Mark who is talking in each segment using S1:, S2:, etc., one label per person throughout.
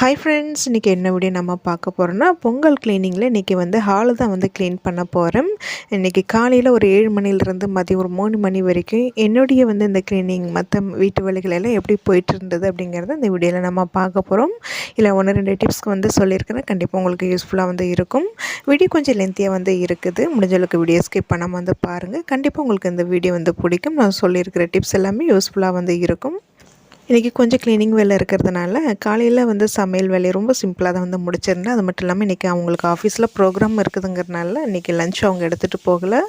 S1: Hi friends இன்றைக்கி என்ன video நம்ம பார்க்க போகிறோன்னா பொங்கல் க்ளீனிங்கில் இன்றைக்கி வந்து ஹாலு தான் வந்து க்ளீன் பண்ண போகிறேன் இன்றைக்கி காலையில் ஒரு ஏழு மணிலேருந்து மதியம் ஒரு மூணு மணி வரைக்கும் என்னுடைய வந்து இந்த க்ளீனிங் மற்ற வீட்டு வழிகளெல்லாம் எப்படி போயிட்டு இருந்தது அப்படிங்கிறத இந்த வீடியோவில் நம்ம பார்க்க போகிறோம் இல்லை ஒன்று ரெண்டு டிப்ஸ்க்கு வந்து சொல்லியிருக்கிறேன். கண்டிப்பாக உங்களுக்கு யூஸ்ஃபுல்லாக வந்து இருக்கும். வீடியோ கொஞ்சம் லென்த்தியாக வந்து இருக்குது. முடிஞ்சளவுக்கு வீடியோ ஸ்கிப் பண்ணாமல் வந்து பாருங்கள் கண்டிப்பாக உங்களுக்கு இந்த வீடியோ வந்து பிடிக்கும். நான் சொல்லியிருக்கிற டிப்ஸ் எல்லாமே யூஸ்ஃபுல்லாக வந்து இருக்கும். இன்றைக்கி கொஞ்சம் க்ளீனிங் வேலை இருக்கிறதுனால காலையில் வந்து சமையல் வேலையை ரொம்ப சிம்பிளாக தான் வந்து முடிச்சிருந்தேன். அது மட்டும் இல்லாமல் இன்றைக்கி அவங்களுக்கு ஆஃபீஸில் ப்ரோக்ராம் இருக்குதுங்கிறனால இன்றைக்கி லஞ்ச் அவங்க எடுத்துகிட்டு போகலை.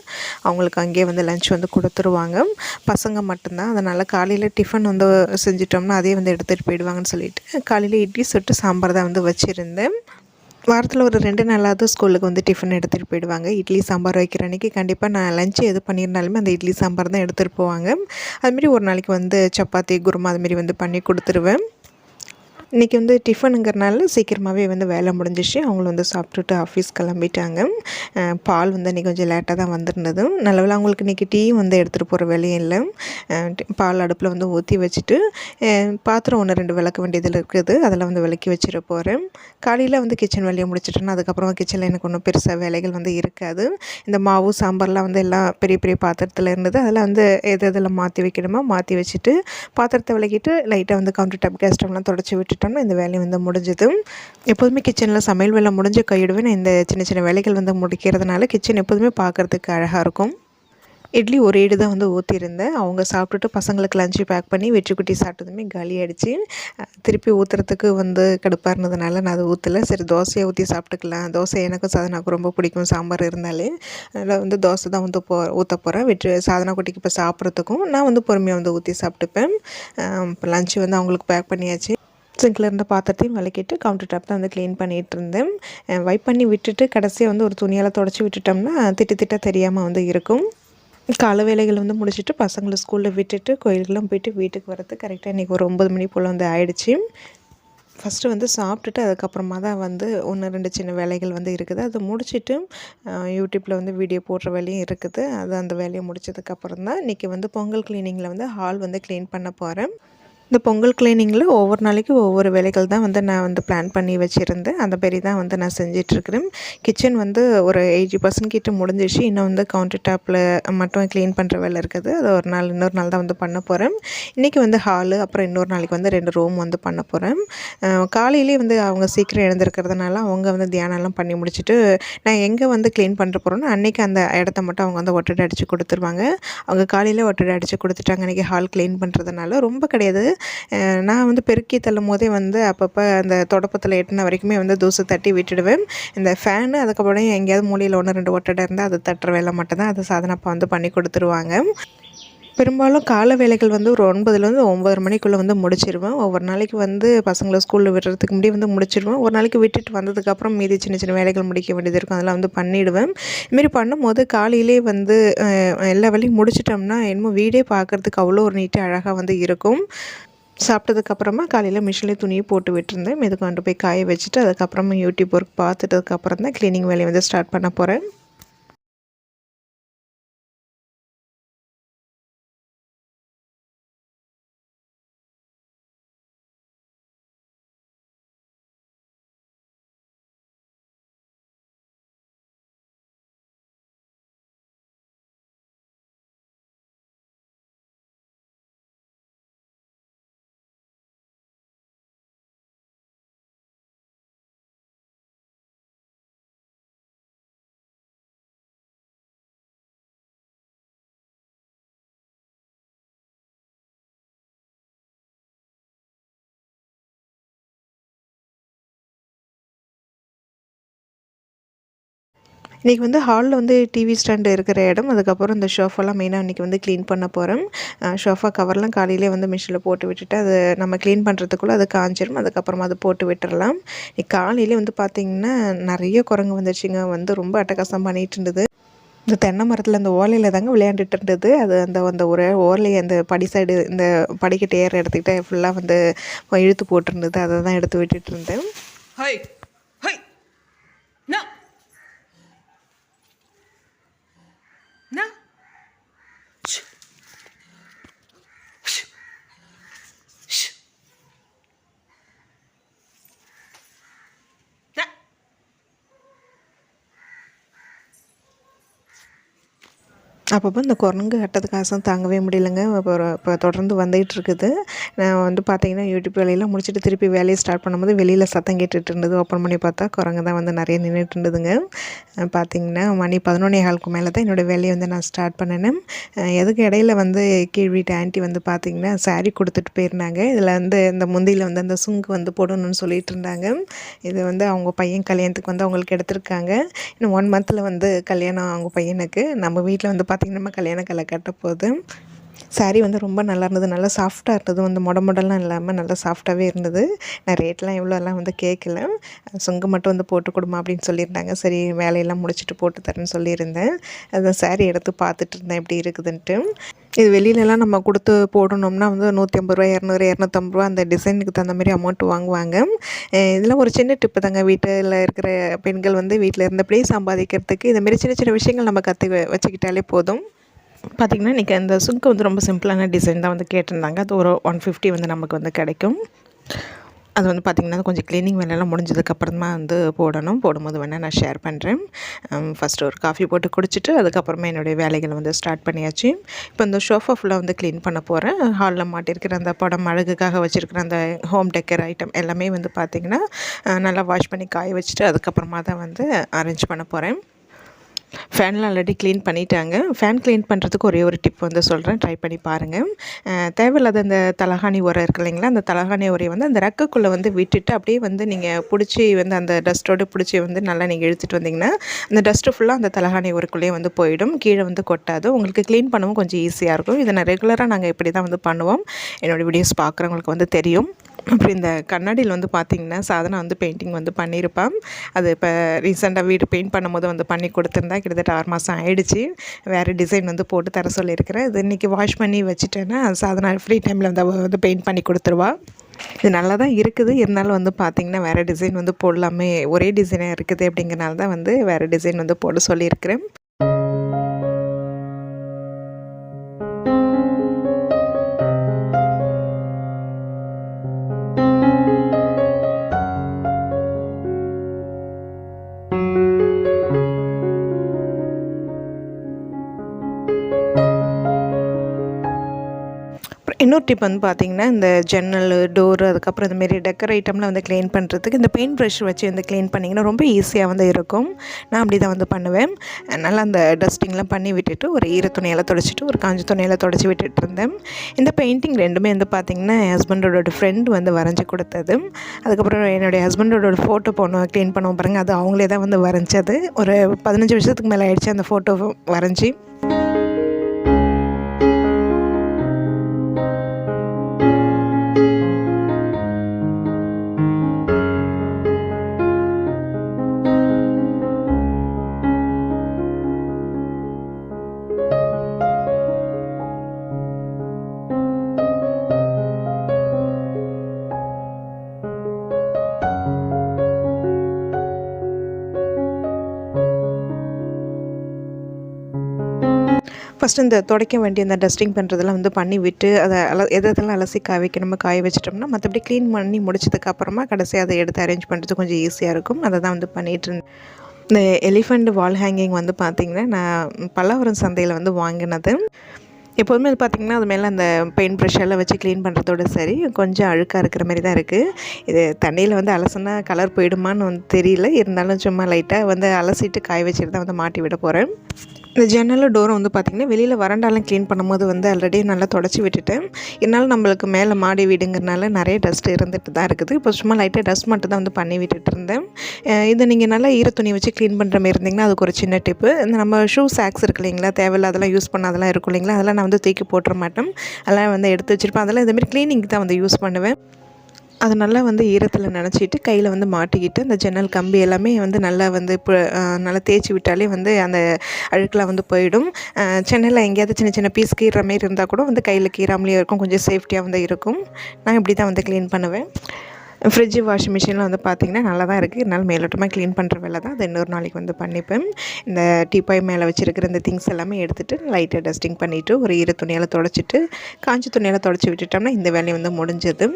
S1: அவங்களுக்கு அங்கேயே வந்து லஞ்ச் வந்து கொடுத்துருவாங்க. பசங்க மட்டும்தான். அதனால் காலையில் டிஃபன் வந்து செஞ்சிட்டோம்னா அதே வந்து எடுத்துகிட்டு போயிடுவாங்கன்னு சொல்லிட்டு காலையில் இட்லி சுட்டு சாம்பார் தான் வந்து வச்சுருந்தேன். வாரத்தில் ஒரு ரெண்டு நாளாவது ஸ்கூலுக்கு வந்து டிஃபன் எடுத்துகிட்டு போயிடுவாங்க. இட்லி சாம்பார் வைக்கிற அன்றைக்கி கண்டிப்பாக நான் லஞ்சு எது பண்ணியிருந்தாலுமே அந்த இட்லி சாம்பார் தான் எடுத்துகிட்டு போவாங்க. அதுமாரி ஒரு நாளைக்கு வந்து சப்பாத்தி குருமா அதுமாரி வந்து பண்ணி கொடுத்துருவேன். இன்றைக்கி வந்து டிஃபனுங்கிறனால சீக்கிரமாகவே வந்து வேலை முடிஞ்சிச்சு. அவங்களும் வந்து சாப்பிட்டுட்டு ஆஃபீஸ் கிளம்பிட்டாங்க. பால் வந்து இன்றைக்கி கொஞ்சம் லேட்டாக தான் வந்திருந்தது நல்லவில் அவங்களுக்கு இன்றைக்கி டீயும் வந்து எடுத்துகிட்டு போகிற வேலையும் இல்லை. பால் அடுப்பில் வந்து ஊற்றி வச்சுட்டு பாத்திரம் ஒன்று ரெண்டு விளக்க வேண்டியதில் இருக்குது. அதில் வந்து விளக்கி வச்சிட போகிறேன் காலையில் வந்து கிச்சன் வேலையை முடிச்சிட்டேன்னா அதுக்கப்புறம் கிச்சனில் எனக்கு ஒன்றும் பெருசாக வேலைகள் வந்து இருக்காது. இந்த மாவு சாம்பார்லாம் வந்து எல்லாம் பெரிய பெரிய பாத்திரத்தில் இருந்தது. அதில் வந்து எது எதில் மாற்றி வைக்கணுமோ மாற்றி வச்சுட்டு பாத்திரத்தை விளக்கிட்டு லைட்டாக வந்து கவுண்டர் டாப் கேஸ் ஸ்டவ்லாம் தொடச்சி விட்டு வச்சுட்டோம்னா இந்த வேலையும் வந்து முடிஞ்சது. எப்போதுமே கிச்சனில் சமையல் வேலை முடிஞ்ச கையிடுவேன் இந்த சின்ன சின்ன வேலைகள் வந்து முடிக்கிறதுனால கிச்சன் எப்போதுமே பார்க்குறதுக்கு அழகாக இருக்கும். இட்லி ஒரு ஈடு தான் வந்து ஊற்றிருந்தேன் அவங்க சாப்பிட்டுட்டு பசங்களுக்கு லஞ்சு பேக் பண்ணி வெற்றிக்குட்டி சாப்பிட்டதுமே காலி திருப்பி ஊற்றுறதுக்கு வந்து கடுப்பாக இருந்ததுனால நான் அதை ஊற்றலை சரி தோசையை ஊற்றி சாப்பிட்டுக்கலாம். தோசை எனக்கும் சாதனாவுக்கு ரொம்ப பிடிக்கும். சாம்பார் இருந்தாலே. அதனால் வந்து தோசை தான் வந்து போ ஊற்ற போகிறேன் வெற்றி சாதனா குட்டிக்கு இப்போ சாப்பிட்றதுக்கும் நான் வந்து பொறுமையாக வந்து ஊற்றி சாப்பிட்டுப்பேன். இப்போ லஞ்சு வந்து அவங்களுக்கு பேக் பண்ணியாச்சு. சிங்கில் இருந்த பாத்திரத்தையும் விளக்கிட்டு கவுண்டர் டாப் தான் வந்து க்ளீன் பண்ணிகிட்டு இருந்தேன் வைப் பண்ணி விட்டுட்டு கடைசியாக வந்து ஒரு துணியால் தொடச்சி விட்டுட்டோம்னா திட்டு திட்ட தெரியாமல் வந்து இருக்கும். கால வேலைகள் வந்து முடிச்சுட்டு பசங்களை ஸ்கூலில் விட்டுட்டு கோயிலுக்கெல்லாம் போயிட்டு வீட்டுக்கு வரது கரெக்டாக இன்றைக்கி ஒரு ஒம்பது மணி போல் வந்து ஆயிடுச்சு. ஃபஸ்ட்டு வந்து சாப்பிட்டுட்டு அதுக்கப்புறமா தான் வந்து ஒன்று ரெண்டு சின்ன வேலைகள் வந்து இருக்குது. அதை முடிச்சுட்டு யூடியூப்பில் வந்து வீடியோ போடுற வேலையும் இருக்குது. அது அந்த வேலையை முடிச்சதுக்கப்புறம் தான் இன்றைக்கி வந்து பொங்கல் க்ளீனிங்கில் வந்து ஹால் வந்து க்ளீன் பண்ண போகிறேன் இந்த பொங்கல் கிளீனிங்கில் ஒவ்வொரு நாளைக்கு ஒவ்வொரு வேலைகள் தான் வந்து நான் வந்து பிளான் பண்ணி வச்சுருந்தேன். அந்த மாரி தான் வந்து நான் செஞ்சிட்ருக்கிறேன். கிச்சன் வந்து ஒரு எயிட்டி பர்சன்ட் கிட்ட முடிஞ்சிச்சு இன்னும் வந்து கவுண்டர் டாப்பில் மட்டும் க்ளீன் பண்ணுற வேலை இருக்குது. அது ஒரு நாள் இன்னொரு நாள் தான் வந்து பண்ண போகிறேன் இன்றைக்கி வந்து ஹாலு அப்புறம் இன்னொரு நாளைக்கு வந்து ரெண்டு ரூம் வந்து பண்ண போகிறேன் காலையிலேயே வந்து அவங்க சீக்கிரம் எழுந்திருக்கிறதுனால அவங்க வந்து தியானம்லாம் பண்ணி முடிச்சுட்டு நான் எங்கே வந்து க்ளீன் பண்ணுற போகிறோன்னா அன்றைக்கி அந்த இடத்த மட்டும் அவங்க வந்து ஒட்டடை அடித்து கொடுத்துருவாங்க. அவங்க காலையில் ஒட்டடை அடித்து கொடுத்துட்டாங்க. அன்றைக்கி ஹால் க்ளீன் பண்ணுறதுனால ரொம்ப கிடையாது. நான் வந்து பெருக்கி தள்ளும் போதே வந்து அப்பப்போ அந்த தொடப்பத்தில் எட்டின வரைக்குமே வந்து தூசு தட்டி விட்டுடுவேன். இந்த ஃபேனு அதுக்கப்புறம் எங்கேயாவது மூலையில் ஒன்று ரெண்டு ஒட்டடை இருந்தால் அதை தட்டுற வேலை மட்டும்தான். அது சாதனப்பா வந்து பண்ணி கொடுத்துருவாங்க. பெரும்பாலும் கால வேலைகள் வந்து ஒரு ஒன்பதுலேருந்து ஒம்பது மணிக்குள்ளே வந்து முடிச்சிடுவேன் ஒவ்வொரு நாளைக்கு வந்து பசங்களை ஸ்கூலில் விடுறதுக்கு முன்னாடி வந்து முடிச்சிடுவேன் ஒரு நாளைக்கு விட்டுட்டு வந்ததுக்கப்புறம் மீதி சின்ன சின்ன வேலைகள் முடிக்க வேண்டியது இருக்கும். அதெல்லாம் வந்து பண்ணிவிடுவேன் இதுமாரி பண்ணும்போது காலையிலே வந்து எல்லா வேலையும் முடிச்சிட்டோம்னா என்னமோ வீடே பார்க்குறதுக்கு அவ்வளோ ஒரு நீட்டாக அழகாக வந்து இருக்கும். சாப்பிட்டதுக்கப்புறமா காலையில் மிஷினில் துணியை போட்டு விட்டுருந்தேன். மெது கொண்டு போய் காய வச்சுட்டு அதுக்கப்புறமா யூடியூப் ஒர்க் பார்த்துட்டதுக்கப்புறம் தான் க்ளீனிங் வேலையை வந்து ஸ்டார்ட் பண்ண போகிறேன் இன்றைக்கி வந்து ஹாலில் வந்து டிவி ஸ்டாண்டு இருக்கிற இடம். அதுக்கப்புறம் இந்த ஷோஃபாலாம் மெயினாக இன்றைக்கி வந்து க்ளீன் பண்ண போகிறேன் ஷோஃபா கவர்லாம் காலையிலே வந்து மிஷினில் போட்டு விட்டுட்டு அது நம்ம க்ளீன் பண்ணுறதுக்குள்ளே அது காஞ்சிரும். அதுக்கப்புறமா அது போட்டு விட்டுறலாம். இன்றைக்கி காலையிலே வந்து பார்த்திங்கன்னா நிறைய குரங்கு வந்துச்சுங்க. வந்து ரொம்ப அட்டகாசம் பண்ணிகிட்டு இருந்தது. இந்த தென்னை மரத்தில் அந்த ஓலையில் தாங்க விளையாண்டுட்டு இருந்தது. அது அந்த அந்த ஒரு ஓலை அந்த படி சைடு இந்த படிக்கட்டு ஏற எடுத்துக்கிட்டே ஃபுல்லாக வந்து இழுத்து போட்டிருந்தது. அதை தான் எடுத்து விட்டுட்டு இருந்தேன். அப்பப்போ இந்த குரங்கு கட்டது காசும் தாங்கவே முடியலங்க. இப்போ இப்போ தொடர்ந்து வந்துகிட்டு இருக்குது நான் வந்து பார்த்தீங்கன்னா யூடியூப் வேலையெல்லாம் முடிச்சுட்டு திருப்பி வேலையை ஸ்டார்ட் பண்ணும்போது வெளியில் சத்தம் கேட்டுட்டு இருந்தது. ஓப்பன் பண்ணி பார்த்தா குரங்கு தான் வந்து நிறைய நின்றுட்டு இருந்ததுங்க. பார்த்தீங்கன்னா மணி பதினொன்னே காலுக்கு மேலே தான் என்னோடய வேலையை வந்து நான் ஸ்டார்ட் பண்ணினேன். எதுக்கு இடையில வந்து கீழ் வீட்டு ஆண்டி வந்து பார்த்தீங்கன்னா saree கொடுத்துட்டு போயிருந்தாங்க. இதில் வந்து இந்த முந்தியில் வந்து அந்த சுங்கு வந்து போடணும்னு சொல்லிட்டு இருந்தாங்க. இது வந்து அவங்க பையன் கல்யாணத்துக்கு வந்து அவங்களுக்கு எடுத்திருக்காங்க. இன்னும் ஒன் மந்தில் வந்து கல்யாணம் அவங்க பையனுக்கு. நம்ம வீட்டில் வந்து பார்த்திங்கன்னா நம்ம கல்யாண கலை கட்ட போது சாரீ வந்து ரொம்ப நல்லா இருந்தது. நல்லா சாஃப்டாக இருந்தது. வந்து மொட மொடலாம் இல்லாமல் நல்லா சாஃப்டாகவே இருந்தது. நான் ரேட்லாம் எவ்வளோலாம் வந்து கேட்கல சுங்கம் மட்டும் வந்து போட்டு கொடுமா அப்படின்னு சொல்லியிருந்தாங்க. சரி வேலையெல்லாம் முடிச்சுட்டு போட்டு தரேன்னு சொல்லியிருந்தேன். அதான் சாரீ எடுத்து பார்த்துட்டு இருந்தேன். எப்படி இருக்குதுன்ட்டு. இது வெளியிலலாம் நம்ம கொடுத்து போடணும்னா வந்து நூற்றி ஐம்பது ரூபா இரநூறு இரநூத்தம்பது ரூபா அந்த டிசைனுக்கு தகுந்த மாதிரி அமௌண்ட் வாங்குவாங்க. இதெல்லாம் ஒரு சின்ன டிப்பு தாங்க. வீட்டில் இருக்கிற பெண்கள் வந்து வீட்டில் இருந்தபடியே சம்பாதிக்கிறதுக்கு இதுமாரி சின்ன சின்ன விஷயங்கள் நம்ம கற்று வச்சுக்கிட்டாலே போதும். பார்த்திங்கன்னா இன்றைக்கி அந்த சுங்கு வந்து ரொம்ப சிம்பிளான டிசைன் தான் வந்து கேட்டிருந்தாங்க. அது ஒரு ஒன் ஃபிஃப்டி வந்து நமக்கு வந்து கிடைக்கும். அது வந்து பார்த்திங்கன்னா கொஞ்சம் க்ளீனிங் வேலையெல்லாம் முடிஞ்சதுக்கப்புறமா வந்து போடணும். போடும்போது வேணால் நான் ஷேர் பண்ணுறேன் ஃபஸ்ட்டு ஒரு காஃபி போட்டு குடிச்சிட்டு அதுக்கப்புறமா என்னுடைய வேலைகளை வந்து ஸ்டார்ட் பண்ணியாச்சு. இப்போ இந்த ஷோஃபா ஃபுல்லாக வந்து க்ளீன் பண்ண போகிறேன் ஹாலில் மாட்டிருக்கிற அந்த படம் அழகுக்காக வச்சுருக்கிற அந்த ஹோம் டெக்கர் ஐட்டம் எல்லாமே வந்து பார்த்திங்கன்னா நல்லா வாஷ் பண்ணி காய வச்சுட்டு அதுக்கப்புறமா தான் வந்து அரேஞ்ச் பண்ண போகிறேன் ஃபேன்லாம் ஆல்ரெடி க்ளீன் பண்ணிட்டாங்க. ஃபேன் க்ளீன் பண்ணுறதுக்கு ஒரே ஒரு டிப் வந்து சொல்கிறேன் ட்ரை பண்ணி பாருங்கள் தேவையில்லாத அந்த தலகாணி உரம் இருக்கு இல்லைங்களா? அந்த தலகாணி உரையை வந்து அந்த ரெக்கைக்குள்ளே வந்து விட்டுட்டு அப்படியே வந்து நீங்கள் பிடிச்சி வந்து அந்த டஸ்ட்டோடு பிடிச்சி வந்து நல்லா நீங்கள் இழுத்துட்டு வந்தீங்கன்னா அந்த டஸ்ட்டு ஃபுல்லாக அந்த தலகாணி உரைக்குள்ளேயே வந்து போயிடும். கீழே வந்து கொட்டாது. உங்களுக்கு க்ளீன் பண்ணவும் கொஞ்சம் ஈஸியாக இருக்கும். இதை நான் ரெகுலராக நாங்கள் இப்படி தான் வந்து பண்ணுவோம். என்னோடய வீடியோஸ் பார்க்குறவங்களுக்கு வந்து தெரியும். அப்புறம் இந்த கண்ணாடியில் வந்து பார்த்திங்கன்னா சாதனா வந்து பெயிண்டிங் வந்து பண்ணியிருப்பான். அது இப்போ ரீசெண்டாக வீடு பெயிண்ட் பண்ணும்போது வந்து பண்ணி கொடுத்துருந்தா கிட்டத்தட்ட ஆறு மாதம் ஆயிடுச்சு. வேறு டிசைன் வந்து போட்டு தர சொல்லியிருக்கிறேன். இது இன்றைக்கி வாஷ் பண்ணி வச்சுட்டேன்னா சாதனா ஃப்ரீ டைமில் வந்து அவள் வந்து பெயிண்ட் பண்ணி கொடுத்துருவா. இது நல்லா தான் இருக்குது. இருந்தாலும் வந்து பார்த்திங்கன்னா வேறு டிசைன் வந்து போடலாமே. ஒரே டிசைனாக இருக்குது அப்படிங்கிறனால தான் வந்து வேறு டிசைன் வந்து போட சொல்லியிருக்கிறேன். இன்னொரு டிப் வந்து பார்த்திங்கன்னா இந்த ஜன்னல் டோர் அதுக்கப்புறம் இதுமாரி டெக்கர் ஐட்டம்லாம் வந்து க்ளீன் பண்ணுறதுக்கு இந்த பெயிண்ட் ப்ரஷ் வச்சு வந்து க்ளீன் பண்ணிங்கன்னா ரொம்ப ஈஸியாக வந்து இருக்கும். நான் அப்படி தான் வந்து பண்ணுவேன். அதனால் அந்த டஸ்டிங்லாம் பண்ணி விட்டுட்டு ஒரு ஈர துணியெல்லாம் தொடச்சிட்டு ஒரு காஞ்ச துணியெல்லாம் தொடச்சி விட்டுட்டு இருந்தேன். இந்த பெயிண்டிங் ரெண்டுமே வந்து பார்த்திங்கன்னா என் ஹஸ்பண்டோட ஃப்ரெண்ட் வந்து வரைஞ்சி கொடுத்தது. அதுக்கப்புறம் என்னுடைய ஹஸ்பண்டோட ஃபோட்டோ போனோம் க்ளீன் பண்ணுவோம் பாருங்கள் அது அவங்களே தான் வந்து வரைஞ்சது. ஒரு பதினஞ்சு வருஷத்துக்கு மேலே ஆயிடுச்சு அந்த ஃபோட்டோ வரைஞ்சி. ஃபஸ்ட்டு இந்த துடைக்க வேண்டிய இந்த டஸ்டிங் பண்ணுறதெல்லாம் வந்து பண்ணி விட்டு அதை அல எதெல்லாம் அலசி காய வைக்கணுமோ காய வச்சிட்டோம்னா மற்றபடி க்ளீன் பண்ணி முடிச்சதுக்கப்புறமா கடைசியாக அதை எடுத்து அரேஞ்ச் பண்ணுறது கொஞ்சம் ஈஸியாக இருக்கும். அதை தான் வந்து பண்ணிகிட்டு இருந்தேன். இந்த எலிஃபண்ட் வால் ஹேங்கிங் வந்து பார்த்திங்கன்னா நான் பல்லாவரம் சந்தையில் வந்து வாங்கினது. எப்போதுமே அது பார்த்திங்கன்னா அது மேலே அந்த பெயிண்ட் ப்ரஷ் எல்லாம் வச்சு க்ளீன் பண்ணுறதோட சரி கொஞ்சம் அழுக்காக இருக்கிற மாதிரி தான் இருக்குது இது தண்ணியில் வந்து அலசுனா கலர் போயிடுமான்னு வந்து தெரியல. இருந்தாலும் சும்மா லைட்டாக வந்து அலசிட்டு காய வச்சுட்டு தான் வந்து மாட்டி விட போகிறேன் இந்த ஜன்னலும் டோரும் வந்து பார்த்திங்கன்னா வெளியில் வறண்டாலாம் க்ளீன் பண்ணும்போது வந்து ஆல்ரெடி நல்லா தொடச்சி விட்டுட்டேன் இருந்தாலும் நம்மளுக்கு மேலே மாடி வீடுங்கிறனால நிறைய டஸ்ட் இருந்துட்டு தான் இருக்குது. இப்போ சும்மா லைட்டாக டஸ்ட் மட்டும் தான் வந்து பண்ணி விட்டுட்டு இருந்தேன். இதை நீங்கள் நல்லா ஈர துணி வச்சு க்ளீன் பண்ணுற மாதிரி இருந்தீங்கன்னா அதுக்கு ஒரு சின்ன டிப்பு இந்த நம்ம ஷூ சாக்ஸ் இருக்கு இல்லைங்களா தேவையில்ல அதெல்லாம் யூஸ் பண்ணாதெல்லாம் இருக்கும் இல்லைங்களா அதெல்லாம் நான் வந்து தூக்கி போட்டுற மாட்டேன். அதெல்லாம் வந்து எடுத்து வச்சுருப்பேன். அதெல்லாம் இதுமாரி க்ளீனிங் தான் வந்து யூஸ் பண்ணுவேன். அதை நல்லா வந்து ஈரத்தில் நினச்சிட்டு கையில் வந்து மாட்டிக்கிட்டு அந்த ஜன்னல் கம்பி எல்லாமே வந்து நல்லா வந்து இப்போ நல்லா தேய்ச்சி விட்டாலே வந்து அந்த அழுக்கெலாம் வந்து போயிடும். சென்னையில் எங்கேயாவது சின்ன சின்ன பீஸ் கீற மாதிரி இருந்தால் கூட வந்து கையில் கீறாமலேயே இருக்கும். கொஞ்சம் சேஃப்டியாக வந்து இருக்கும். நான் இப்படி தான் வந்து க்ளீன் பண்ணுவேன். ஃப்ரிட்ஜு வாஷிங் மிஷினில் வந்து பார்த்திங்கன்னா நல்லா தான் இருக்குது இருந்தாலும் மேலோட்டமாக க்ளீன் பண்ணுற வேலை தான். அது இன்னொரு நாளைக்கு வந்து பண்ணிப்பேன். இந்த டீப்பாய் மேலே வச்சுருக்கிற இந்த திங்ஸ் எல்லாமே எடுத்துகிட்டு லைட்டாக டஸ்டிங் பண்ணிவிட்டு ஒரு ஈர துணியால் தொடச்சிட்டு காஞ்சி துணியால் தொடச்சி விட்டுட்டோம்னா இந்த வேலையை வந்து முடிஞ்சது.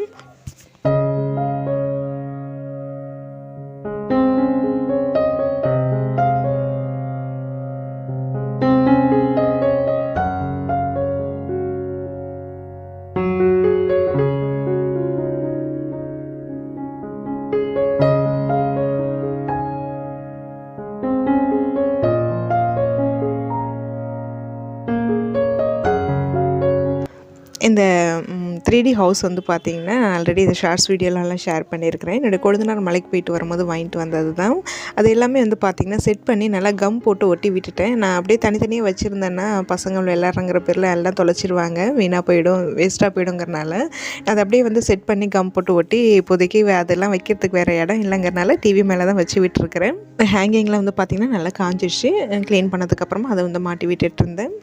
S1: த்ரீ டி ஹவுஸ் வந்து பார்த்திங்கன்னா ஆல்ரெடி இந்த ஷார்ட்ஸ் வீடியோலலாம் ஷேர் பண்ணியிருக்கிறேன். என்னோடய கொழுந்தனார் மலைக்கு போயிட்டு வரும்போது வாங்கிட்டு வந்தது தான். அது எல்லாமே வந்து பார்த்திங்கன்னா செட் பண்ணி நல்லா கம் போட்டு ஒட்டி விட்டுட்டேன். நான் அப்படியே தனித்தனியாக வச்சுருந்தேன்னா பசங்க விளையாடுறங்கிற பேரில் எல்லாம் தொலைச்சிருவாங்க. வீணாக போயிடும் வேஸ்ட்டாக போயிடுங்கிறனால. அதை அப்படியே வந்து செட் பண்ணி கம் போட்டு ஒட்டி இப்போதைக்கு அதெல்லாம் வைக்கிறதுக்கு வேறு இடம் இல்லைங்கிறனால டிவி மேலே தான் வச்சு விட்டுருக்கிறேன். ஹேங்கிங்கில் வந்து பார்த்திங்கன்னா நல்லா காஞ்சிடுச்சு க்ளீன் பண்ணதுக்கப்புறமா அதை வந்து மாட்டி விட்டுட்டு இருந்தேன்.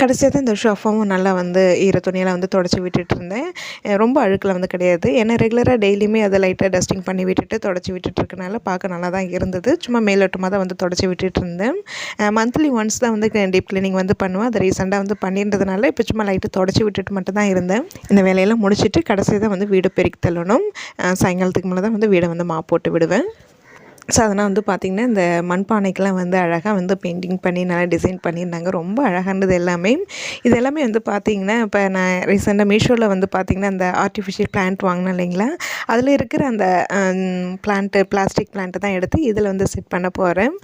S1: கடைசியாக தான் இந்த ஷோஃபாவும் நல்லா வந்து ஈர துணியெல்லாம் வந்து தொடச்சி விட்டுட்டு இருந்தேன். ரொம்ப அழுக்கில் வந்து கிடையாது. ஏன்னா ரெகுலராக டெய்லியுமே அதை லைட்டாக டஸ்டிங் பண்ணி விட்டுட்டு தொடச்சி விட்டுட்டு இருக்கனால பார்க்க நல்லா தான் இருந்தது. சும்மா மேலோட்டமாக தான் வந்து தொடச்சி விட்டுட்டு இருந்தேன். மந்த்லி ஒன்ஸ் தான் வந்து டீப் கிளீனிங் வந்து பண்ணுவேன். அதை ரீசெண்டாக வந்து பண்ணியிருந்ததுனால இப்போ சும்மா லைட்டு தொடச்சி விட்டுட்டு மட்டும் தான் இருந்தேன். இந்த வேலையெல்லாம் முடிச்சுட்டு கடைசியாக தான் வந்து வீடு பெருக்கி தள்ளணும். சாயங்காலத்துக்கு மேலே தான் வந்து வீடை வந்து மா போட்டு விடுவேன். ஸோ அதனால் வந்து பார்த்திங்கன்னா இந்த மண்பானைக்கெலாம் வந்து அழகாக வந்து பெயிண்டிங் பண்ணி நல்லா டிசைன் பண்ணியிருந்தாங்க. ரொம்ப அழகானது எல்லாமே. இது எல்லாமே வந்து பார்த்திங்கன்னா இப்போ நான் ரீசெண்டாக மீஷோவில் வந்து பார்த்திங்கன்னா அந்த ஆர்டிஃபிஷியல் பிளான்ட் வாங்கினேன் இல்லைங்களா? அதில் இருக்கிற அந்த பிளான்ட்டு பிளாஸ்டிக் பிளான்ட்டு தான் எடுத்து இதில் வந்து செட் பண்ண போகிறேன்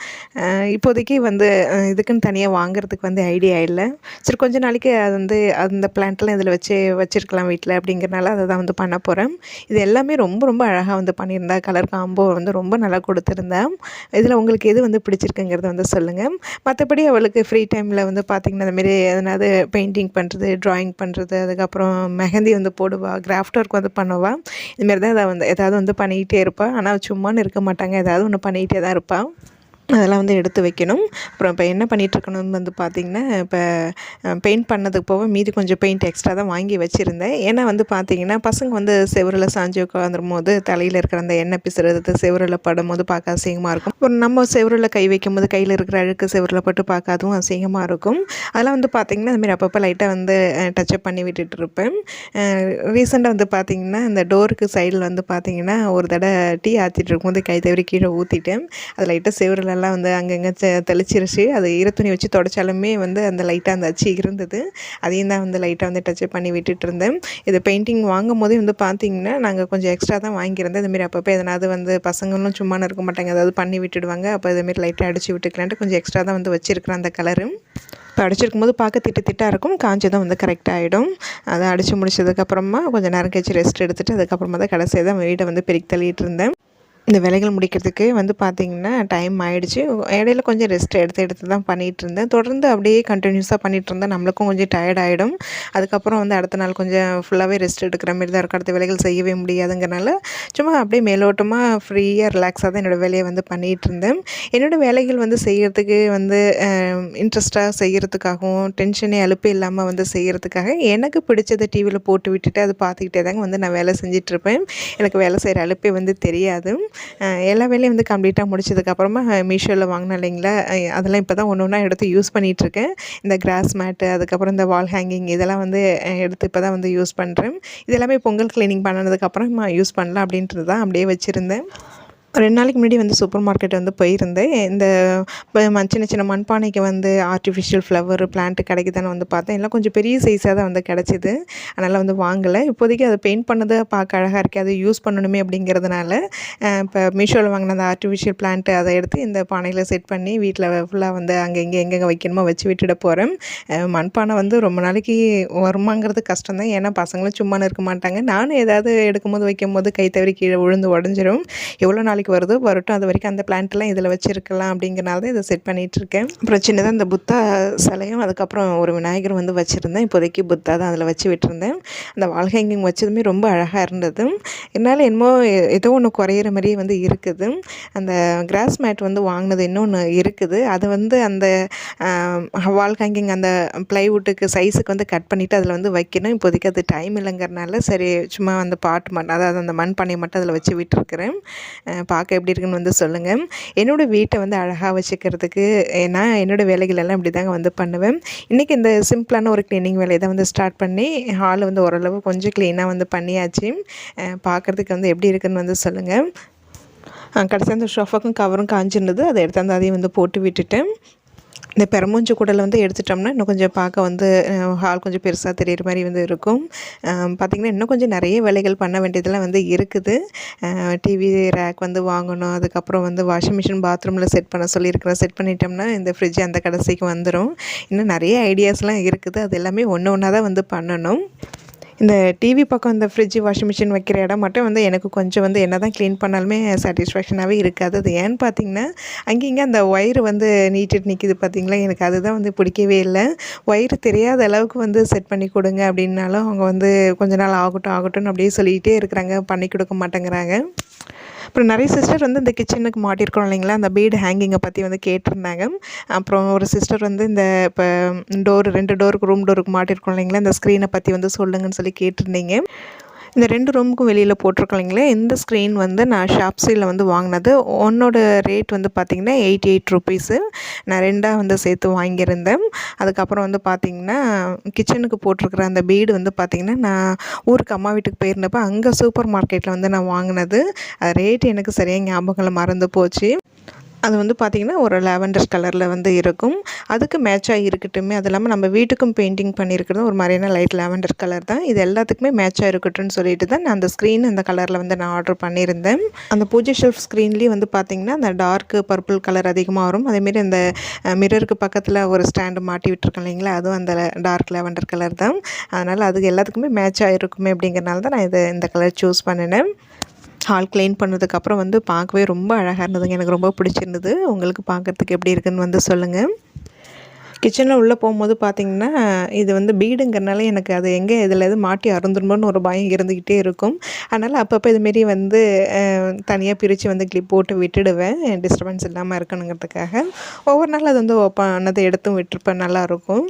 S1: இப்போதைக்கு வந்து இதுக்குன்னு தனியாக வாங்குறதுக்கு வந்து ஐடியா இல்லை. சரி கொஞ்ச நாளைக்கு அது வந்து அந்த பிளான்ட்லாம் இதில் வச்சு வச்சுருக்கலாம் வீட்டில் அப்படிங்கிறனால அதை தான் வந்து பண்ண போகிறேன் இது எல்லாமே ரொம்ப ரொம்ப அழகாக வந்து பண்ணியிருந்தா கலர் காம்போ வந்து ரொம்ப நல்லா கொடுத்து பார்த்துருந்தேன் இதில் உங்களுக்கு எது வந்து பிடிச்சிருக்குங்கிறத வந்து சொல்லுங்கள் மற்றபடி அவளுக்கு ஃப்ரீ டைமில் வந்து பார்த்திங்கன்னா அந்தமாரி எதனாவது பெயிண்டிங் பண்ணுறது ட்ராயிங் பண்ணுறது அதுக்கப்புறம் மெஹந்தி வந்து போடுவாள் கிராஃப்ட் ஒர்க் வந்து பண்ணுவாள் இதுமாரி தான் அதை வந்து எதாவது வந்து பண்ணிக்கிட்டே இருப்பாள் ஆனால் சும்மான்னு இருக்க மாட்டாங்க. ஏதாவது ஒன்று பண்ணிக்கிட்டே தான் இருப்பாள் அதெல்லாம் வந்து எடுத்து வைக்கணும். அப்புறம் இப்போ என்ன பண்ணிகிட்ருக்கணும்னு வந்து பார்த்திங்கன்னா இப்போ பெயிண்ட் பண்ணதுக்கு போக மீதி கொஞ்சம் பெயிண்ட் எக்ஸ்ட்ரா தான் வாங்கி வச்சுருந்தேன். ஏன்னா வந்து பார்த்திங்கன்னா பசங்க வந்து செவரில் சாஞ்சி உட்காந்துரும் போது தலையில் இருக்கிற அந்த எண்ணெய் பிசுறது செவரில் படும் போது பார்க்க அசிங்கமாக இருக்கும். அப்புறம் நம்ம செவரில் கை வைக்கும் போது கையில் இருக்கிற அழுக்கு செவரில் பட்டு பார்க்க அதுவும் அசிங்கமாக இருக்கும். அதெல்லாம் வந்து பார்த்திங்கன்னா அதுமாரி அப்பப்போ லைட்டாக வந்து டச்சப் பண்ணி விட்டுட்டு இருப்பேன் ரீசெண்டாக வந்து பார்த்திங்கன்னா இந்த டோருக்கு சைடில் வந்து பார்த்திங்கன்னா ஒரு தடவை டீ ஆற்றிட்டு இருக்கும்போது கை தவறி கீழே ஊற்றிட்டேன் அது லைட்டாக செவரில் எல்லாம் வந்து அங்கங்கே தெ தெளிச்சிருச்சு. அது ஈரத்துணி வச்சு தொடச்சாலுமே வந்து அந்த லைட்டாக அந்த அச்சு இருந்தது. அதையும் தான் வந்து லைட்டாக வந்து டச்சப் பண்ணி விட்டுட்டு இருந்தேன் இது பெயிண்டிங் வாங்கும் போதே வந்து பார்த்திங்கன்னா நாங்கள் கொஞ்சம் எக்ஸ்ட்ரா தான் வாங்கியிருந்தேன். இதுமாரி அப்பப்போ எதனாவது வந்து பசங்களும் சும்மா இருக்க மாட்டாங்க. ஏதாவது பண்ணி விட்டுடுவாங்க. அப்போ இதுமாரி லைட்டாக அடிச்சு விட்டுக்கலான்ட்டு கொஞ்சம் எக்ஸ்ட்ரா தான் வந்து வச்சுருக்கிறேன் அந்த கலரு இப்போ அடிச்சிருக்கும் போது பார்க்க திட்டு திட்டாக இருக்கும். காஞ்சதும் வந்து கரெக்டாகிடும் அதை அடித்து முடிச்சதுக்கப்புறமா கொஞ்சம் நேரம் கழிச்சு ரெஸ்ட் எடுத்துகிட்டு அதுக்கப்புறமா தான் கடைசியாக தான் வீட்டை வந்து பெருக்கி தள்ளிட்டு இருந்தேன் இந்த வேலைகள் முடிக்கிறதுக்கு வந்து பார்த்திங்கன்னா டைம் ஆகிடுச்சு இடையில கொஞ்சம் ரெஸ்ட் எடுத்து எடுத்து தான் பண்ணிகிட்டு இருந்தேன் தொடர்ந்து அப்படியே கண்டினியூஸாக பண்ணிகிட்டு இருந்தேன் நம்மளுக்கும் கொஞ்சம் டயர்ட் ஆகிடும் அதுக்கப்புறம் வந்து அடுத்த நாள் கொஞ்சம் ஃபுல்லாகவே ரெஸ்ட் எடுக்கிற மாதிரி தான் இருக்கும் அடுத்த வேலைகள் செய்யவே முடியாதுங்கிறனால சும்மா அப்படியே மேலோட்டமாக ஃப்ரீயாக ரிலாக்ஸாக தான் என்னோடய வேலையை வந்து பண்ணிகிட்டு இருந்தேன் என்னோடய வேலைகள் வந்து செய்கிறதுக்கு வந்து இன்ட்ரெஸ்ட்டாக செய்கிறதுக்காகவும் டென்ஷனே அழுப்பே இல்லாமல் வந்து செய்கிறதுக்காக எனக்கு பிடிச்சதை டிவியில் போட்டு விட்டுட்டு அதை பார்த்துக்கிட்டே தாங்க வந்து நான் வேலை செஞ்சிட்ருப்பேன் எனக்கு வேலை செய்கிற அழுப்பே வந்து தெரியாது. எல்லா வேலையும் வந்து கம்ப்ளீட்டாக முடிச்சதுக்கப்புறமா மீஷோவில் வாங்கினேன் இல்லைங்களா? அதெல்லாம் இப்போ தான் ஒன்று ஒன்றா எடுத்து யூஸ் பண்ணிகிட்ருக்கேன் இந்த கிராஸ் மேட்டு அதுக்கப்புறம் இந்த வால் ஹேங்கிங் இதெல்லாம் வந்து எடுத்து இப்போ தான் வந்து யூஸ் பண்ணுறேன் இதெல்லாமே பொங்கல் க்ளீனிங் பண்ணதுக்கப்புறம் யூஸ் பண்ணலாம் அப்படின்றது தான் அப்படியே வச்சுருந்தேன். ரெண்டு நாளைக்கு முன்னாடி வந்து சூப்பர் மார்க்கெட் வந்து போயிருந்தேன். இந்த சின்ன சின்ன மண்பானைக்கு வந்து ஆர்டிஃபிஷியல் ஃப்ளவர் பிளான்ட்டு கிடைக்குதுன்னு வந்து பார்த்தேன். எல்லாம் கொஞ்சம் பெரிய சைஸாக தான் வந்து கிடச்சிது. அதனால் வந்து வாங்கலை. இப்போதைக்கு அதை பெயிண்ட் பண்ணது பார்க்க அழகாக இருக்குது அதை யூஸ் பண்ணணுமே அப்படிங்கிறதுனால இப்போ மீஷோவில் வாங்கின அந்த ஆர்டிஃபிஷியல் பிளான்ட்டு அதை எடுத்து இந்த பானையில் செட் பண்ணி வீட்டில் ஃபுல்லாக வந்து அங்கே இங்கே எங்கெங்கே வைக்கணுமோ வச்சு விட்டுட போகிறேன் மண்பானை வந்து ரொம்ப நாளைக்கு வருமாங்கிறது கஷ்டம் தான். ஏன்னா பசங்களும் சும்மா இருக்க மாட்டாங்க. நானும் ஏதாவது எடுக்கும்போது வைக்கும்போது கை தவறி கீழே விழுந்து உடஞ்சிரும். எவ்வளோ நாளைக்கு வரைக்கும் வருதோ வரட்டும். அது வரைக்கும் அந்த பிளான்ட்லாம் இதில் வச்சுருக்கலாம் அப்படிங்கிறனால தான் இதை செட் பண்ணிகிட்ருக்கேன் அப்புறம் சின்னதாக இந்த புத்தா சிலையும் அதுக்கப்புறம் ஒரு விநாயகர் வந்து வச்சுருந்தேன். இப்போதைக்கு புத்தா தான் அதில் வச்சு விட்டுருந்தேன். அந்த வால் ஹேங்கிங் வச்சதுமே ரொம்ப அழகாக இருந்தது. என்னால் என்னமோ ஏதோ ஒன்று குறையிற மாதிரியே வந்து இருக்குது. அந்த கிராஸ் மேட் வந்து வாங்கினது இன்னொன்று இருக்குது. அது வந்து அந்த வால் ஹேங்கிங் அந்த ப்ளைவுட்டுக்கு சைஸுக்கு வந்து கட் பண்ணிவிட்டு அதில் வந்து வைக்கணும். இப்போதைக்கு அது டைம் இல்லைங்கிறனால சரி சும்மா அந்த பாட்டு மட்டும் அதாவது அந்த மண் பண்ணை மட்டும் அதில் வச்சு விட்டுருக்குறேன். பார்க்க எப்படி இருக்குன்னு வந்து சொல்லுங்கள் என்னோடய வீட்டை வந்து அழகாக வச்சுக்கிறதுக்கு நான் என்னோடய வேலைகளெல்லாம் இப்படி தாங்க வந்து பண்ணுவேன். இன்றைக்கி இந்த சிம்பிளான ஒரு க்ளீனிங் வேலையை தான் வந்து ஸ்டார்ட் பண்ணி ஹால் வந்து ஓரளவு கொஞ்சம் க்ளீனாக வந்து பண்ணியாச்சு. பார்க்குறதுக்கு வந்து எப்படி இருக்குன்னு வந்து சொல்லுங்கள் கடைசியாக அந்த ஷோஃபாக்கும் கவரும் காஞ்சிருந்தது. அதை எடுத்தாந்து அதையும் வந்து போட்டு விட்டுட்டேன். இந்த பெரமூஞ்சு குடலை வந்து எடுத்துட்டோம்னா இன்னும் கொஞ்சம் பார்க்க வந்து ஹால் கொஞ்சம் பெருசாக தெரிகிற மாதிரி வந்து இருக்கும். பார்த்திங்கன்னா இன்னும் கொஞ்சம் நிறைய வேலைகள் பண்ண வேண்டியதெல்லாம் வந்து இருக்குது. டிவி ரேக் வந்து வாங்கணும் அதுக்கப்புறம் வந்து வாஷிங் மிஷின் பாத்ரூமில் செட் பண்ண சொல்லியிருக்கிறோம் செட் பண்ணிட்டோம்னா இந்த ஃப்ரிட்ஜ் அந்த கடைசிக்கு வந்துடும் இன்னும் நிறைய ஐடியாஸ்லாம் இருக்குது. அது எல்லாமே ஒன்று ஒன்றா தான் வந்து பண்ணணும். இந்த டிவி பக்கம் இந்த ஃப்ரிட்ஜ் வாஷிங் மிஷின் வைக்கிற இடம் மட்டும் வந்து எனக்கு கொஞ்சம் வந்து என்ன தான் க்ளீன் பண்ணாலுமே சாட்டிஸ்ஃபேக்ஷனாகவே இருக்காது. அது ஏன்னு பார்த்தீங்கன்னா அங்கே இங்கே அந்த ஒயர் வந்து நீட்டிட்டு நிற்கிது பார்த்தீங்களா எனக்கு அதுதான் வந்து பிடிக்கவே இல்லை. ஒயர் தெரியாத அளவுக்கு வந்து செட் பண்ணி கொடுங்க அப்படின்னாலும் அவங்க வந்து கொஞ்ச நாள் ஆகட்டும் ஆகட்டும்னு அப்படியே சொல்லிகிட்டே இருக்கிறாங்க. பண்ணி கொடுக்க மாட்டேங்கிறாங்க. அப்புறம் நிறைய சிஸ்டர் வந்து இந்த கிச்சனுக்கு மாட்டியிருக்கோம் இல்லைங்களா? அந்த பீடு ஹேங்கிங்கை பற்றி வந்து கேட்டிருந்தாங்க. அப்புறம் ஒரு சிஸ்டர் வந்து இந்த இப்போ டோர் ரெண்டு டோருக்கு ரூம் டோருக்கு மாட்டியிருக்கோம் இல்லைங்களா? இந்த ஸ்க்ரீனை பற்றி வந்து சொல்லுங்கன்னு சொல்லி கேட்டிருந்தீங்க. இந்த ரெண்டு ரூமுக்கும் வெளியில் போட்டிருக்கலைங்களே இந்த ஸ்க்ரீன் வந்து நான் ஷாப்ஸியில் வந்து வாங்கினது. ஒன்னோட ரேட் வந்து பார்த்திங்கன்னா எயிட்டி எயிட் ருபீஸு நான் ரெண்டாக வந்து சேர்த்து வாங்கியிருந்தேன். அதுக்கப்புறம் வந்து பார்த்திங்கன்னா கிச்சனுக்கு போட்டிருக்கிற அந்த பீடு வந்து பார்த்திங்கன்னா நான் ஊருக்கு அம்மா வீட்டுக்கு போயிருந்தப்போ அங்கே சூப்பர் மார்க்கெட்டில் வந்து நான் வாங்கினது. ரேட் எனக்கு சரியாக ஞாபகங்களை மறந்து போச்சு. அது வந்து பார்த்திங்கன்னா ஒரு லாவெண்டர் கலரில் வந்து இருக்கும். அதுக்கு மேட்சாக இருக்கட்டுமே. அது இல்லாமல் நம்ம வீட்டுக்கும் பெயிண்டிங் பண்ணியிருக்கிறது ஒரு மாதிரியான லைட் லாவெண்டர் கலர் தான். இது எல்லாத்துக்குமே மேட்சாக இருக்கட்டும்னு சொல்லிட்டு தான் நான் அந்த ஸ்க்ரீன் அந்த கலரில் வந்து நான் ஆர்டர் பண்ணியிருந்தேன். அந்த பூஜை ஷெல்ஃப் ஸ்க்ரீன்லேயும் வந்து பார்த்திங்கன்னா அந்த டார்க் பர்பிள் கலர் அதிகமாக வரும். அதேமாரி அந்த மிரருக்கு பக்கத்தில் ஒரு ஸ்டாண்டு மாட்டி விட்டுருக்கேன் இல்லைங்களா? அதுவும் அந்த டார்க் லாவெண்டர் கலர் தான். அதனால் அதுக்கு எல்லாத்துக்குமே மேட்சாக இருக்குமே அப்படிங்கிறனால தான் நான் இதை இந்த கலர் சூஸ் பண்ணினேன். ஹால் க்ளீன் பண்ணதுக்கப்புறம் வந்து பார்க்கவே ரொம்ப அழகாக இருந்ததுங்க. எனக்கு ரொம்ப பிடிச்சிருந்தது. உங்களுக்கு பார்க்குறதுக்கு எப்படி இருக்குதுன்னு வந்து சொல்லுங்கள் கிச்சனில் உள்ளே போகும்போது பார்த்திங்கன்னா இது வந்து பீடுங்கிறனால எனக்கு அது எங்கே இதில் எது மாட்டி அருந்துருமோன்னு ஒரு பயம் இருந்துக்கிட்டே இருக்கும். அதனால் அப்பப்போ இதுமாரி வந்து தனியாக பிரித்து வந்து கிளிப் போட்டு விட்டுடுவேன். டிஸ்டர்பன்ஸ் இல்லாமல் இருக்கணுங்கிறதுக்காக. ஒவ்வொரு நாள் அது வந்து பண்ணதை எடுத்தும் விட்டுருப்பேன். நல்லாயிருக்கும்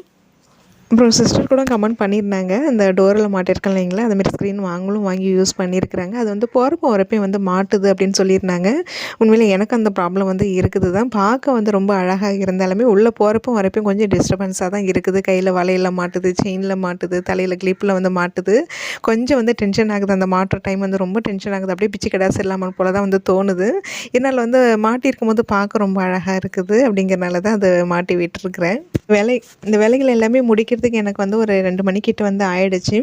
S1: அப்புறம் சிஸ்டர் கூட கமெண்ட் பண்ணியிருந்தாங்க. அந்த டோரில் மாட்டிருக்கேன் இல்லைங்களா? அதுமாரி ஸ்க்ரீன் வாங்கலும் வாங்கி யூஸ் பண்ணியிருக்கிறாங்க. அது வந்து போகிறப்ப வரப்பையும் வந்து மாட்டுது அப்படின்னு சொல்லியிருந்தாங்க. உண்மையில் எனக்கு அந்த ப்ராப்ளம் வந்து இருக்குது தான். பார்க்க வந்து ரொம்ப அழகாக இருந்தாலுமே உள்ளே போகிறப்ப வரப்பையும் கொஞ்சம் டிஸ்டர்பன்ஸாக தான் இருக்குது. கையில் வலையில் மாட்டுது செயினில் மாட்டுது தலையில் கிளிப்பில் வந்து மாட்டுது. கொஞ்சம் வந்து டென்ஷன் ஆகுது. அந்த மாட்டுற டைம் வந்து ரொம்ப டென்ஷன் ஆகுது. அப்படியே பிச்சு கடாசு இல்லாமல் போல தான் வந்து தோணுது. என்னால் வந்து மாட்டியிருக்கும் போது பார்க்க ரொம்ப அழகாக இருக்குது. அப்படிங்கிறனால தான் அதை மாட்டி விட்டுருக்குறேன். வேலை இந்த வேலைகள் எல்லாமே முடிக்கிறதுக்கு எனக்கு வந்து ஒரு ரெண்டு மணிக்கிட்ட வந்து ஆயிடுச்சு.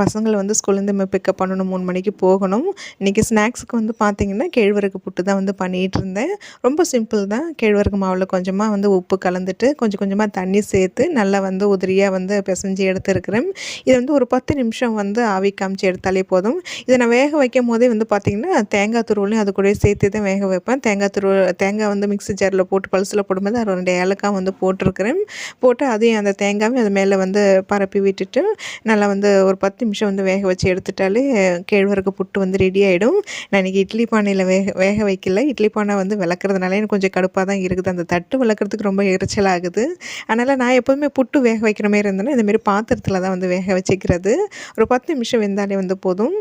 S1: பசங்களை வந்து ஸ்கூல்லேருந்து பிக்கப் பண்ணணும் மூணு மணிக்கு போகணும். இன்றைக்கி ஸ்நாக்ஸுக்கு வந்து பார்த்திங்கன்னா கேழ்வரகு புட்டு தான் வந்து பண்ணிகிட்டு இருந்தேன். ரொம்ப சிம்பிள் தான். கேழ்வரகு மாவில் கொஞ்சமாக வந்து உப்பு கலந்துட்டு கொஞ்சம் கொஞ்சமாக தண்ணி சேர்த்து நல்லா வந்து உதிரியாக வந்து பிசைஞ்சு எடுத்துருக்கிறேன். இதை வந்து ஒரு பத்து நிமிஷம் வந்து ஆவி காமிச்சு எடுத்தாலே போதும். இதை நான் வேக வைக்கும் போதே வந்து பார்த்திங்கன்னா தேங்காய் துருவலையும் அது கூட சேர்த்து தான் வேக வைப்பேன். தேங்காய் துருவ தேங்காய் வந்து மிக்ஸி ஜாரில் போட்டு பல்சில் போடும்போது அது ரெண்டு ஏலக்காய் வந்து போட்டிருக்கிறேன். போட்டு அதையும் அந்த தேங்காயும் அது மேலே வந்து பரப்பி விட்டுட்டு நல்லா வந்து ஒரு பத்து நிமிஷம் வந்து வேக வச்சு எடுத்துட்டாலே கேழ்வரகு புட்டு வந்து ரெடி ஆகிடும் நான் இன்றைக்கி இட்லி பானையில் வேக வேக வைக்கல. இட்லி பானை வந்து விளக்குறதுனால எனக்கு கொஞ்சம் கடுப்பாக தான் இருக்குது. அந்த தட்டு விளக்குறதுக்கு ரொம்ப எரிச்சல் ஆகுது. அதனால் நான் எப்போதுமே புட்டு வேக வைக்கிற மாதிரி இருந்தேன்னா இந்தமாரி பாத்திரத்தில் தான் வந்து வேக வச்சுக்கிறது. ஒரு பத்து நிமிஷம் வெந்தாலே வந்து போதும்.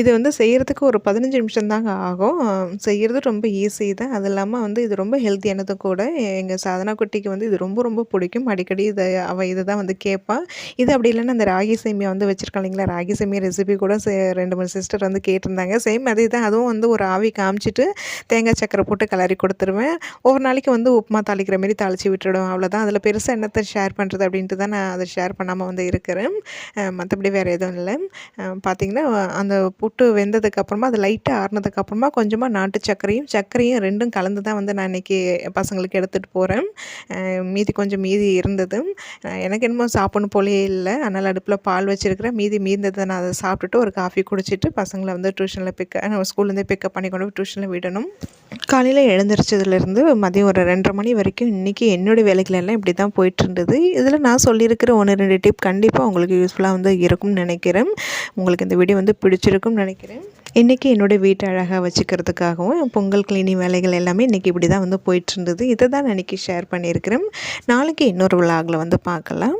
S1: இது வந்து செய்கிறதுக்கு ஒரு பதினஞ்சு நிமிஷம் தாங்க ஆகும். செய்கிறது ரொம்ப ஈஸி தான். அது இல்லாமல் வந்து இது ரொம்ப ஹெல்த்தியானதும் கூட எங்கள் சாதனா குட்டிக்கு வந்து இது ரொம்ப ரொம்ப பிடிக்கும். அடிக்கடி இதை அவள் இதை தான் வந்து கேட்பாள் இது அப்படி இல்லைன்னா அந்த ராகி சேமியா வந்து வச்சுருக்காங்க இல்லைங்களா? ராகி சேமியா ரெசிபி கூட ரெண்டு மூணு சிஸ்டர் வந்து கேட்டிருந்தாங்க. சேம் அதே தான். அதுவும் வந்து ஒரு ஆவி காமிச்சிட்டு தேங்காய் சக்கரை போட்டு கலரி கொடுத்துருவேன். ஒவ்வொரு நாளைக்கு வந்து உப்புமா தாளிக்கிற மாரி தாளித்து விட்டுடுவேன். அவ்வளோதான் அதில் பெருசாக என்னத்தை ஷேர் பண்ணுறது அப்படின்ட்டு தான் நான் அதை ஷேர் பண்ணாமல் வந்து இருக்கிறேன். மற்றபடி வேறு எதுவும் இல்லை. பார்த்திங்கன்னா அந்த புட்டு வெந்ததுக்கப்புறமா அது லைட்டாக ஆறுனதுக்கப்புறமா கொஞ்சமாக நாட்டு சர்க்கரையும் சர்க்கரையும் ரெண்டும் கலந்து தான் வந்து நான் இன்றைக்கி பசங்களுக்கு எடுத்துகிட்டு போகிறேன் மீதி கொஞ்சம் மீதி இருந்தது. எனக்கு என்னமோ சாப்பிடணும் போலே இல்லை. அதனால் அடுப்பில் பால் வச்சுருக்கிறேன். மீதி மீந்ததை நான் அதை சாப்பிட்டுட்டு ஒரு காஃபி குடிச்சிட்டு பசங்களை வந்து டியூஷனில் பிக்க ஸ்கூல்லேருந்தே பிக்கப் பண்ணி கொண்டு போய் டியூஷனில் விடணும். காலையில் எழுந்திரிச்சதுலேருந்து மதியம் ஒரு ரெண்டரை மணி வரைக்கும் இன்றைக்கி என்னுடைய வேலைகளெல்லாம் இப்படி தான் போயிட்டு இருந்தது. இதில் நான் சொல்லியிருக்கிற ஒன்று ரெண்டு டிப் கண்டிப்பாக உங்களுக்கு யூஸ்ஃபுல்லாக வந்து இருக்கும்னு நினைக்கிறேன். உங்களுக்கு இந்த வீடியோ வந்து பிடிச்சிருக்கும். பிடிச்சிருக்கும்னு நினைக்கிறேன். இன்றைக்கி என்னோடய வீட்டை அழகாக வச்சுக்கிறதுக்காகவும் பொங்கல் கிளீனிங் வேலைகள் எல்லாமே இன்றைக்கி இப்படி தான் வந்து போயிட்டுருந்தது இதை தான் நான் இன்றைக்கி ஷேர் பண்ணியிருக்கிறேன். நாளைக்கு இன்னொரு விலாகில் வந்து பார்க்கலாம்.